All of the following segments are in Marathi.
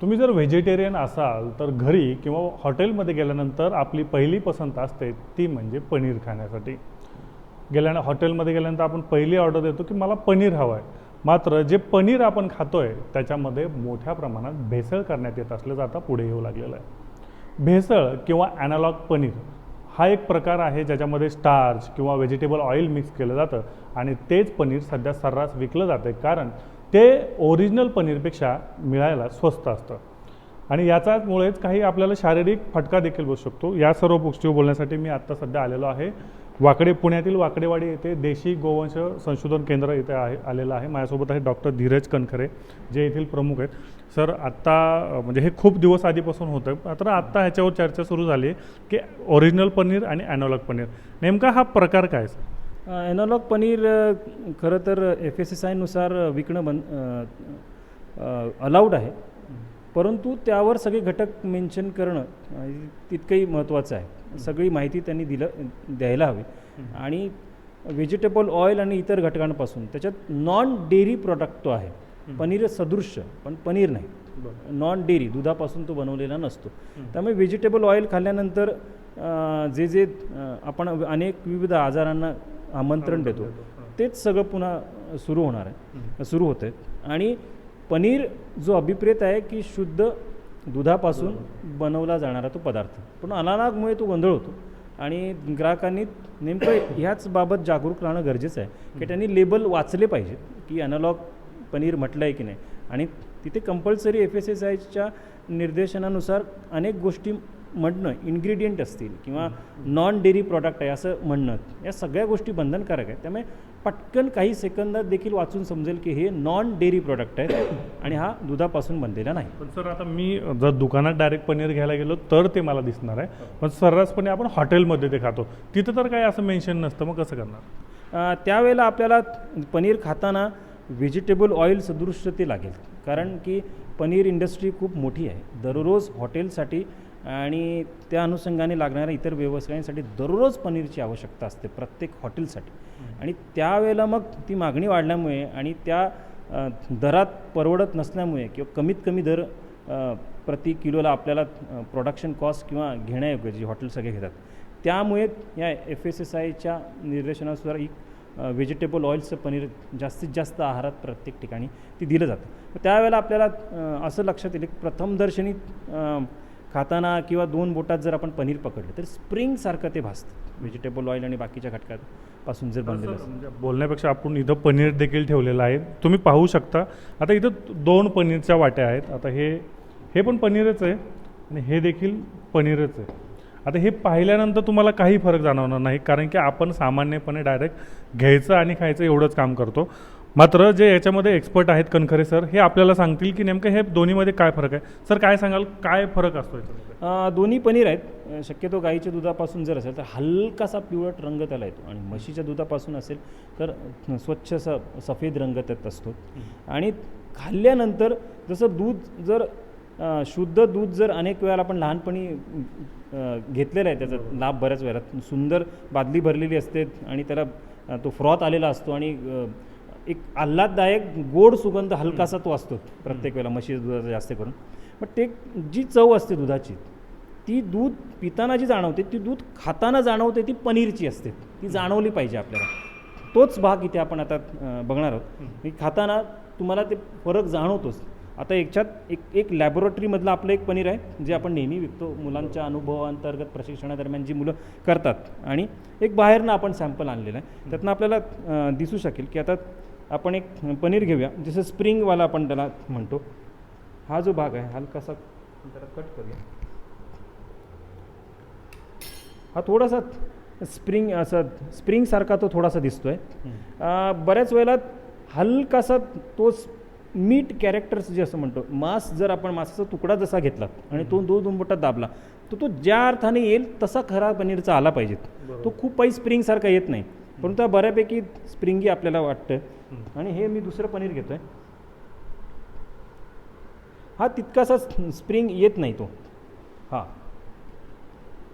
तुम्ही जर व्हेजिटेरियन असाल तर घरी किंवा हॉटेलमध्ये गेल्यानंतर आपली पहिली पसंत असते ती म्हणजे पनीर खाण्यासाठी. गेल्या हॉटेलमध्ये गेल्यानंतर आपण पहिली ऑर्डर देतो की मला पनीर हवं आहे मात्र जे पनीर आपण खातोय त्याच्यामध्ये मोठ्या प्रमाणात भेसळ करण्यात येत असल्याचं आता पुढे येऊ लागलेलं आहे. भेसळ किंवा ॲनालॉग पनीर हा एक प्रकार आहे ज्याच्यामध्ये स्टार्च किंवा व्हेजिटेबल ऑइल मिक्स केलं जातं आणि तेच पनीर सध्या सर्रास विकलं जातं कारण ते ओरिजिनल पनीरपेक्षा मिळायला स्वस्त असतं. आणि याचामुळेच काही आपल्याला शारीरिक फटका देखील बसू शकतो. या सर्व गोष्टी बोलण्यासाठी मी आत्ता सध्या आलेलो आहे. वाकडे पुण्यातील वाकडेवाडी येथे देशी गोवंश संशोधन केंद्र इथे आहे आलेलं आहे. माझ्यासोबत आहे डॉक्टर धीरज कनखरे जे येथील प्रमुख आहेत. सर आत्ता म्हणजे हे खूप दिवस आधीपासून होतं. मात्र आत्ता ह्याच्यावर चर्चा सुरू झाली आहे की ओरिजिनल पनीर आणि ॲनॉलॉग पनीर. नेमका हा प्रकार काय सर? ॲनॉलॉग पनीर खरं तर एफ एस एस आयनुसार विकणं बंद अलाउड आहे. परंतु त्यावर सगळे घटक मेन्शन करणं तितकंही महत्त्वाचं आहे. सगळी माहिती त्यांनी दिलं द्यायला हवी. आणि व्हेजिटेबल ऑइल आणि इतर घटकांपासून. त्याच्यात नॉन डेअरी प्रॉडक्ट तो आहे. पनीर सदृश्य पण पनीर नाही. नॉन डेअरी दुधापासून तो बनवलेला नसतो. त्यामुळे व्हेजिटेबल ऑइल खाल्ल्यानंतर जे जे आपण अनेक विविध आजारांना आमंत्रण देतो. तेच सगळं पुन्हा सुरू होणार आहे. सुरू होतं आहे आणि पनीर जो अभिप्रेत आहे की शुद्ध दुधापासून बनवला जाणारा तो पदार्थ. पण अनानागमुळे तो गोंधळ होतो. आणि ग्राहकांनी नेमकं ह्याच बाबत जागरूक राहणं गरजेचं आहे. की त्यांनी लेबल वाचले पाहिजे की अनालॉग पनीर म्हटलं आहे की नाही. आणि तिथे कंपल्सरी एफ एस एस आयच्या निर्देशनानुसार अनेक गोष्टी म्हणणं इन्ग्रेडियंट असतील किंवा नॉन डेअरी प्रॉडक्ट आहे असं म्हणणं या सगळ्या गोष्टी बंधनकारक आहेत. त्यामुळे पटकन काही सेकंदात देखील वाचून समजेल की हे नॉन डेअरी प्रॉडक्ट आहे आणि हा दुधापासून बनलेला नाही. पण सर आता मी जर दुकानात डायरेक्ट पनीर घ्यायला गेलो तर ते मला दिसणार आहे. पण सर्रासपणे आपण हॉटेलमध्ये ते खातो. तिथं तर काही असं मेन्शन नसतं मग कसं करणार? त्यावेळेला आपल्याला पनीर खाताना व्हेजिटेबल ऑइल सदृश्य ते लागेल. कारण की पनीर इंडस्ट्री खूप मोठी आहे. दररोज हॉटेलसाठी आणि त्या अनुषंगाने लागणाऱ्या इतर व्यवसायांसाठी दररोज पनीरची आवश्यकता असते प्रत्येक हॉटेलसाठी. आणि त्यावेळेला मग ती मागणी वाढल्यामुळे आणि त्या दरात परवडत नसल्यामुळे किंवा कमीत कमी दर प्रति किलोला आपल्याला प्रोडक्शन कॉस्ट किंवा घेण्यायोग्य जी हॉटेल सगळे घेतात. त्यामुळे या एफ एस एस आयच्या निर्देशनानुसार ही व्हेजिटेबल ऑइलचं पनीर जास्तीत जास्त आहारात प्रत्येक ठिकाणी ती दिलं जातं. त्यावेळेला आपल्याला असं लक्षात येईल की प्रथम दर्शनी अ, खाताना किंवा दोन बोटात जर आपण पनीर पकडलं तर स्प्रिंगसारखं ते भासतं व्हेजिटेबल ऑइल आणि बाकीच्या घटकापासून जर बनलेलं म्हणजे बोलण्यापेक्षा आपण इथं पनीर देखील ठेवलेलं आहे. तुम्ही पाहू शकता. आता इथं दोन पनीरच्या वाट्या आहेत. आता हे हे पण पनीरच आहे आणि हे देखील पनीरच आहे. आता हे पाहिल्यानंतर तुम्हाला काही फरक जाणवणार नाही कारण की आपण सामान्यपणे डायरेक्ट घ्यायचं आणि खायचं एवढंच काम करतो. मात्र जे याच्यामध्ये एक्सपर्ट आहेत कणखरे सर हे आपल्याला सांगतील की नेमकं हे दोन्हीमध्ये काय फरक आहे? सर काय सांगाल? काय फरक असतो याच्यामध्ये? दोन्ही पनीर आहेत. शक्यतो गाईच्या दुधापासून जर असेल तर हलकासा पिवळट रंग त्याला येतो आणि म्हशीच्या दुधापासून असेल तर स्वच्छ स सफेद रंग त्यात असतो. आणि खाल्ल्यानंतर जसं दूध जर शुद्ध दूध जर अनेक वेळाला आपण लहानपणी घेतलेलं आहे त्याचा लाभ बऱ्याच वेळा सुंदर बादली भरलेली असते आणि त्याला तो फ्रॉथ आलेला असतो आणि एक आल्हाददायक गोड सुगंध हलकासा तो असतो प्रत्येक वेळेला म्हशीच्या दुधाचा जास्त करून. पण ते जी चव असते दुधाची ती दूध पिताना जी जाणवते ती दूध खाताना जाणवते ती पनीरची असते. ती जाणवली पाहिजे आपल्याला. तोच भाग इथे आपण आता बघणार आहोत. की खाताना तुम्हाला ते फरक जाणवतोच. आता याच्यात एक एक लॅबोरेटरीमधलं आपलं एक पनीर आहे जे आपण नेहमी विकतो मुलांच्या अनुभवांतर्गत प्रशिक्षणादरम्यान जी मुलं करतात. आणि एक बाहेरनं आपण सॅम्पल आणलेलं आहे. त्यातनं आपल्याला दिसू शकेल की आता आपण एक पनीर घेऊया जसं स्प्रिंगवाला आपण त्याला म्हणतो. हा जो भाग आहे हलकासा त्याला कट करूया. हा थोडासा स्प्रिंग असा स्प्रिंगसारखा तो थोडासा दिसतो आहे बऱ्याच वेळेला हलकासा तो मीट कॅरेक्टर्स जे असं म्हणतो मांस जर आपण मांसाचा तुकडा जसा घेतला आणि तो दोन दोन बोटात दाबला तर तो ज्या अर्थाने येईल तसा खरा पनीरचा आला पाहिजे. तो खूप काही स्प्रिंगसारखा येत नाही. परंतु बऱ्यापैकी स्प्रिंगी आपल्याला वाटतं. आणि हे मी दुसरं पनीर घेतो आहे हा तितकासा स्प्रिंग येत नाही तो. हा.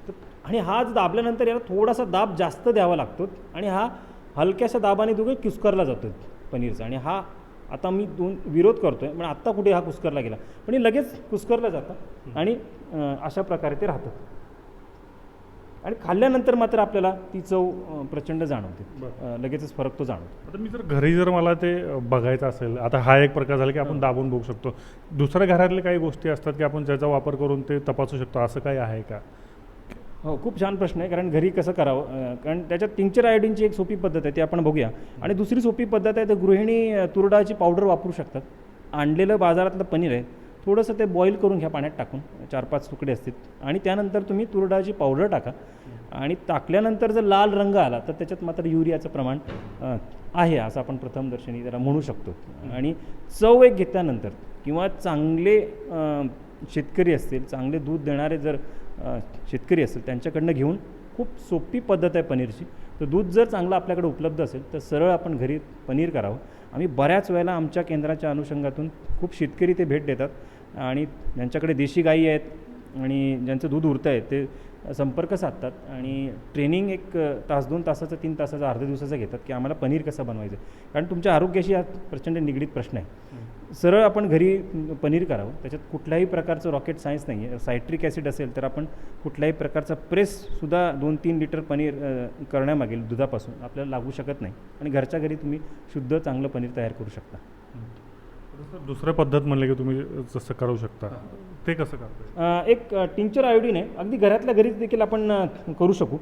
तर- आणि हाच दाबल्यानंतर याला थोडासा दाब जास्त द्यावा लागतो आणि हा हलक्याशा दाबाने दोघे कुस्करला जातो पनीरचा. आणि हा आता मी दोन विरोध करतो आहे पण आत्ता कुठे हा कुस्करला गेला. पण हे लगेच कुस्करला जातं आणि अशा प्रकारे ते राहतं. आणि खाल्ल्यानंतर मात्र आपल्याला ती चव प्रचंड जाणवते. लगेचच फरक तो जाणवतो. आता मी जर घरी जर मला ते बघायचं असेल आता हा एक प्रकार झाला की आपण दाबून बघू शकतो. दुसऱ्या घरातले काही गोष्टी असतात की आपण ज्याचा वापर करून ते तपासू शकतो. असं काही आहे का? हो खूप छान प्रश्न आहे. कारण घरी कसं करावं? कारण त्याच्यात टिंक्चर आयोडीनची एक सोपी पद्धत आहे ती आपण बघूया. आणि दुसरी सोपी पद्धत आहे तर गृहिणी अं, तूर डाळची पावडर वापरू शकतात. आणलेलं बाजारातलं पनीर आहे थोडंसं ते बॉईल करून घ्या पाण्यात टाकून. चार पाच तुकडे असतील. आणि त्यानंतर तुम्ही तुरडाची पावडर टाका. आणि टाकल्यानंतर जर लाल रंग आला तर त्याच्यात मात्र युरियाचं प्रमाण आहे असं आपण प्रथमदर्शनी त्याला म्हणू शकतो. आणि चव एक घेतल्यानंतर किंवा चांगले शेतकरी असतील चांगले दूध देणारे जर शेतकरी असतील त्यांच्याकडनं घेऊन खूप सोपी पद्धत आहे पनीरची. तर दूध जर चांगलं आपल्याकडे उपलब्ध असेल तर सरळ आपण घरी पनीर करावं. आम्ही बऱ्याच वेळेला आमच्या केंद्राच्या अनुषंगातून खूप शेतकरी ते भेट देतात आणि ज्यांच्याकडे देशी गायी आहेत आणि ज्यांचं दूध उरतं आहे ते संपर्क साधतात आणि ट्रेनिंग एक तास दोन तासाचं तीन तासाचं अर्ध्या दिवसाचं घेतात की आम्हाला पनीर कसं बनवायचं? कारण तुमच्या आरोग्याशी हा प्रचंड निगडीत प्रश्न आहे. सरळ आपण घरी पनीर करावं. त्याच्यात कुठल्याही प्रकारचं रॉकेट सायन्स नाही आहे सायट्रिक ॲसिड असेल तर आपण कुठल्याही प्रकारचा प्रेससुद्धा दोन तीन लिटर पनीर करण्यामागेल दुधापासून आपल्याला लागू शकत नाही. आणि घरच्या घरी तुम्ही शुद्ध चांगलं पनीर तयार करू शकता. दुसरं- दुसरं पद्धत म्हणलं की तुम्ही जसं करू शकता. ते कसं करता एक टिंक्चर आयोडीन आहे. अगदी घरातल्या घरीच देखील आपण करू शकू.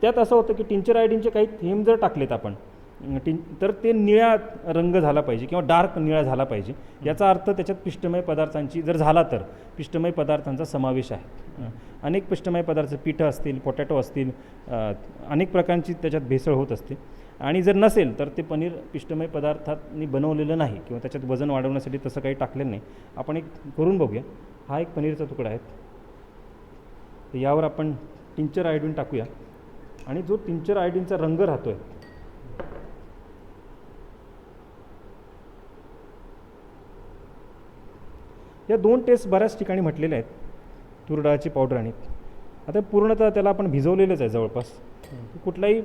त्यात असं होतं की टिंचर आयोडीनचे काही थेंब जर टाकलेत आपण टिं तर ते निळ्या रंग झाला पाहिजे किंवा डार्क निळा झाला पाहिजे. याचा अर्थ त्याच्यात पिष्टमय पदार्थांची जर झाला तर पिष्टमय पदार्थांचा समावेश आहे. अनेक पिष्टमय पदार्थ पिठं असतील पोटॅटो असतील अनेक प्रकारची त्याच्यात भेसळ होत असते. आणि जर नसेल तर ते पनीर पिष्टमय पदार्थांनी बनवलेलं नाही किंवा त्याच्यात वजन वाढवण्यासाठी तसं काही टाकलेलं नाही. आपण एक करून बघूया. हा एक पनीरचा तुकडा आहे. तर यावर आपण टिंचर आयोडीन टाकूया. आणि जो टिंचर आयोडीनचा रंग राहतो आहे या दोन टेस्ट बऱ्याच ठिकाणी म्हटलेल्या आहेत. तूर डाळाची पावडर आणि आता पूर्णतः त्याला आपण भिजवलेलंच आहे जवळपास. कुठलाही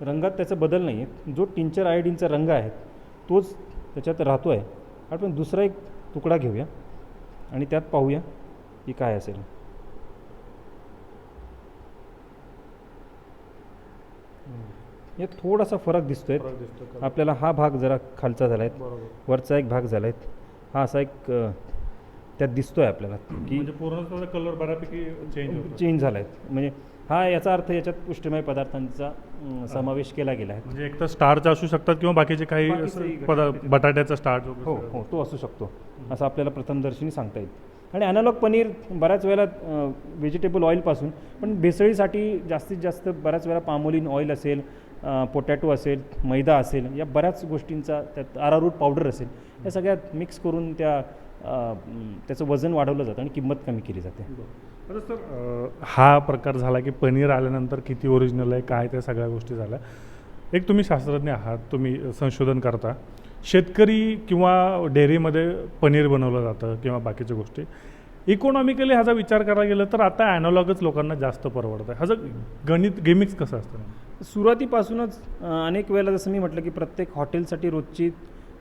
रंगात त्याचा बदल नाही आहे. जो टिंचर आयोडीनचा रंग आहे तोच त्याच्यात राहतो आहे आपण दुसरा एक तुकडा घेऊया आणि त्यात पाहूया की काय असेल. यात थोडासा फरक दिसतोय. आपल्याला हा भाग जरा खालचा झाला आहे वरचा एक भाग झाला आहे हा असा एक त्यात दिसतोय आपल्याला की म्हणजे पूर्ण कलर बऱ्यापैकी चेंज चेंज झाला आहे म्हणजे हा याचा अर्थ याच्यात पुष्टिमय पदार्थांचा समावेश केला गेला आहे. म्हणजे एक तर स्टार्च असू शकतात किंवा बाकीचे काही बाकीचेही घटक पदा त्याच्यात- बटाट्याचा स्टार्च हो हो तो असू शकतो. असं आपल्याला प्रथमदर्शनी सांगता येईल. आणि अॅनालॉग पनीर बऱ्याच वेळेला व्हेजिटेबल ऑइलपासून पण भेसळीसाठी जास्तीत जास्त बऱ्याच वेळा पामोलिन ऑइल असेल पोटॅटो असेल मैदा असेल या बऱ्याच गोष्टींचा त्यात आरारूट पावडर असेल या सगळ्यात मिक्स करून त्या त्याचं वजन वाढवलं जातं आणि किंमत कमी केली जाते. आता सर हा प्रकार झाला की पनीर आल्यानंतर किती ओरिजिनल आहे काय त्या सगळ्या गोष्टी झाल्या? एक तुम्ही शास्त्रज्ञ आहात तुम्ही संशोधन करता. शेतकरी किंवा डेअरीमध्ये पनीर बनवलं जातं किंवा बाकीच्या गोष्टी. इकॉनॉमिकली ह्याचा विचार करायला गेलं तर आता ॲनॉलॉगच लोकांना जास्त परवडतं आहे ह्याचं गणित गेमिक्स कसं असतं सुरुवातीपासूनच अनेक वेळेला जसं मी म्हटलं की प्रत्येक हॉटेलसाठी रोजची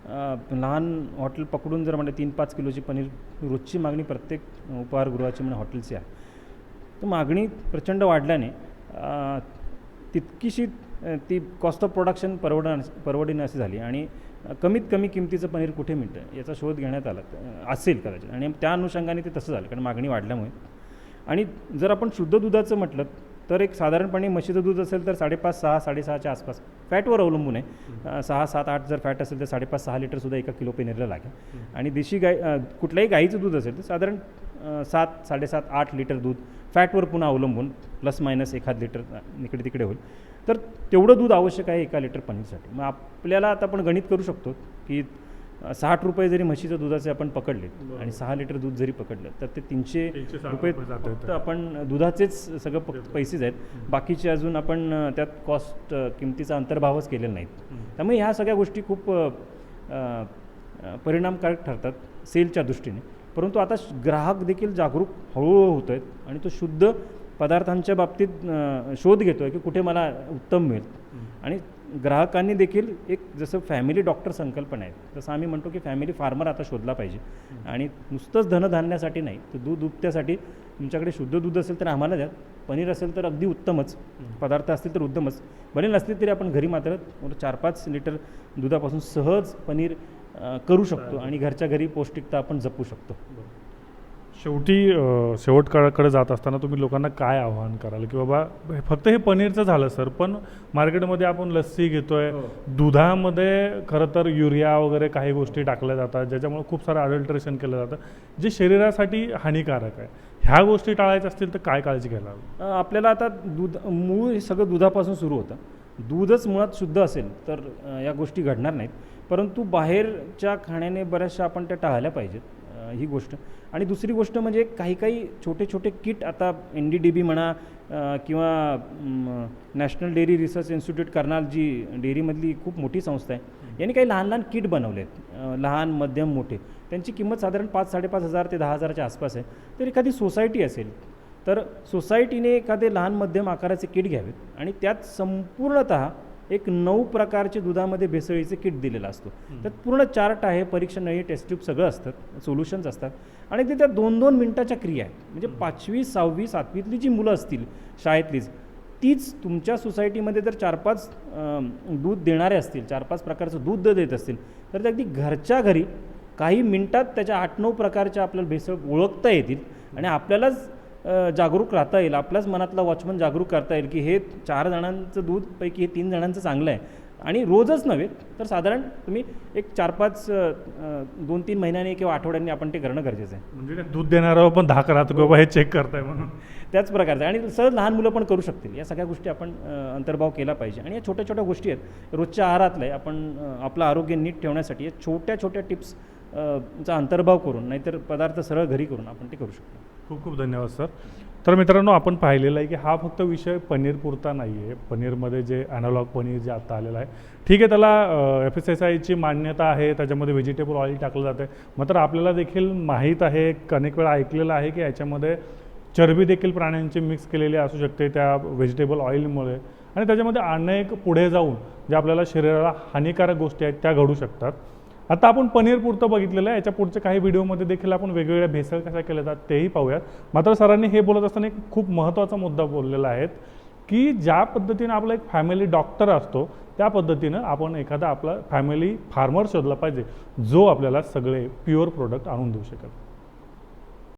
लहान हॉटेल पकडून जर म्हणजे तीन पाच किलोची पनीर रोजची मागणी प्रत्येक उपहारगृहाची म्हणजे हॉटेलची आहे. तर मागणी प्रचंड वाढल्याने तितकीशी ती कॉस्ट ऑफ प्रोडक्शन परवडण परवडण्याची झाली आणि कमीत कमी किमतीचं पनीर कुठे मिळतं याचा शोध घेण्यात आला असेल कदाचित. आणि त्या अनुषंगाने ते तसं झालं कारण मागणी वाढल्यामुळे. आणि जर आपण शुद्ध दुधाचं म्हटलं तर एक साधारणपणे म्हशीचं दूध असेल तर साडेपाच सहा साडेसहाच्या आसपास. फॅटवर अवलंबून आहे. सहा सात आठ जर फॅट असेल तर साडेपाच सहा लिटरसुद्धा एका किलो पेनेरला लागेल. आणि देशी गाय कुठल्याही गाईचं दूध असेल तर साधारण सात साडेसात आठ लिटर दूध फॅटवर पुन्हा अवलंबून प्लस मायनस एखाद लिटर इकडे तिकडे होईल. तर तेवढं दूध आवश्यक आहे एका लिटर पनीरसाठी. मग आपल्याला आता आपण गणित करू शकतो की साठ रुपये जरी म्हशीचं दुधाचे आपण पकडले आणि सहा लिटर दूध जरी पकडलं तर ते तीनशे रुपये. फक्त आपण दुधाचेच सगळं पैसेच आहेत. बाकीचे अजून आपण त्यात कॉस्ट किमतीचा अंतर्भावच केलेला नाहीत. त्यामुळे ह्या सगळ्या गोष्टी खूप परिणामकारक ठरतात सेलच्या दृष्टीने. परंतु आता ग्राहक देखील जागरूक हळूहळू होत आहेत आणि तो शुद्ध पदार्थांच्या बाबतीत शोध घेतो आहे की कुठे मला उत्तम मिळेल. आणि ग्राहकांनी देखील एक जसं फॅमिली डॉक्टर संकल्पना आहे तसं आम्ही म्हणतो की फॅमिली फार्मर आता शोधला पाहिजे. आणि नुसतंच धनधान्यासाठी नाही तर दूध उपत्यासाठी तुमच्याकडे शुद्ध दूध असेल तर आम्हाला द्या पनीर असेल तर अगदी उत्तमच पदार्थ असतील तर उत्तमच भले नसले तरी आपण घरी मात्र चार पाच लिटर दुधापासून सहज पनीर करू शकतो आणि घरच्या घरी पौष्टिकता आपण जपू शकतो. शेवटी अ, शेवटकाळाकडे जात असताना तुम्ही लोकांना काय आव्हान कराल? की बाबा फक्त हे पनीरचं झालं सर पण मार्केटमध्ये आपण लस्सी घेतोय हो. दुधामध्ये खरं तर युरिया वगैरे काही गोष्टी टाकल्या जातात ज्याच्यामुळे खूप सारं अडल्ट्रेशन केलं जातं जे शरीरासाठी हानिकारक आहे. ह्या गोष्टी टाळायच्या असतील तर काय काळजी घ्यायला हवी? आपल्याला आता दूध मूळ हे सगळं दुधापासून सुरू होतं. दूधच मुळात शुद्ध असेल तर या गोष्टी घडणार नाहीत. परंतु बाहेरच्या खाण्याने बऱ्याचशा आपण त्या टाळल्या पाहिजेत ही गोष्ट. आणि दुसरी गोष्ट म्हणजे काही काही छोटे छोटे किट आता एन डी डी बी म्हणा किंवा National Dairy Research Institute Karnal जी डेअरीमधली खूप मोठी संस्था आहे यांनी काही लहान लहान किट बनवले आहेत लहान मध्यम मोठे. त्यांची किंमत साधारण पाच साडेपाच हजार ते दहा हजाराच्या आसपास आहे. तर एखादी सोसायटी असेल तर सोसायटीने एखादे लहान मध्यम आकाराचे किट घ्यावेत आणि त्यात संपूर्णतः एक नऊ प्रकारचे दुधामध्ये भेसळीचे किट दिलेलं असतो. त्यात पूर्ण चार्ट आहे परीक्षा नाही टेस्ट ट्यूब सगळं असतं सोल्युशन्स असतात. आणि ते त्या दोन दोन मिनिटाच्या क्रिया आहेत. म्हणजे पाचवी सहावी सातवीतली जी मुलं असतील शाळेतलीच तीच तुमच्या सोसायटीमध्ये जर चार पाच दूध देणारे असतील चार पाच प्रकारचं दूध देत असतील तर ते अगदी घरच्या घरी काही मिनिटात त्याच्या आठ नऊ प्रकारच्या आपल्याला भेसळ ओळखता येतील. आणि आपल्यालाच जागरूक राहता येईल. आपल्याच मनातला वॉचमन जागरूक करता येईल की हे चार जणांचं दूध पैकी हे तीन जणांचं चांगलं आहे. आणि रोजच नव्हे तर साधारण तुम्ही एक चार पाच दोन तीन महिन्यांनी किंवा आठवड्यांनी आपण ते करणं गरजेचं आहे. म्हणजे दूध देणाऱ्यावर पण धाक राहतो की बाबा हे चेक करताय म्हणून? त्याच प्रकारचं आहे. आणि सहज लहान मुलं पण करू शकतील. या सगळ्या गोष्टी आपण अंतर्भाव केला पाहिजे. आणि या छोट्या छोट्या गोष्टी आहेत. रोजच्या आहारातल्या आपण आपलं आरोग्य नीट ठेवण्यासाठी या छोट्या छोट्या टिप्स चा अंतर्भाव करून नाहीतर पदार्थ सरळ घरी करून आपण ते करू शकतो. खूप खूप धन्यवाद सर. तर मित्रांनो आपण पाहिलेलं आहे की हा फक्त विषय पनीर पुरता नाही आहे. पनीरमध्ये जे ॲनालॉग पनीर जे आता आलेलं आहे ठीक आहे त्याला एफ एस एस आयची मान्यता आहे त्याच्यामध्ये व्हेजिटेबल ऑइल टाकलं जातं आहे. मात्र आपल्याला देखील माहीत आहे अनेक वेळा ऐकलेलं आहे की याच्यामध्ये चरबी देखील प्राण्यांची मिक्स केलेली असू शकते त्या व्हेजिटेबल ऑइलमुळे आणि त्याच्यामध्ये अनेक पुढे जाऊन जे आपल्याला शरीराला हानिकारक गोष्टी आहेत त्या घडू शकतात. आता आपण पनीर पुरतं बघितलेलं आहे. याच्या पुढच्या काही व्हिडिओमध्ये देखील आपण वेगवेगळ्या भेसळ कशा केल्या जातात तेही पाहूयात. मात्र सरांनी हे बोलत असताना एक खूप महत्त्वाचा मुद्दा बोललेला आहे की ज्या पद्धतीनं आपला एक फॅमिली डॉक्टर असतो त्या पद्धतीनं आपण एखादा आपला फॅमिली फार्मर शोधला पाहिजे जो आपल्याला सगळे प्युअर प्रोडक्ट आणून देऊ शकेल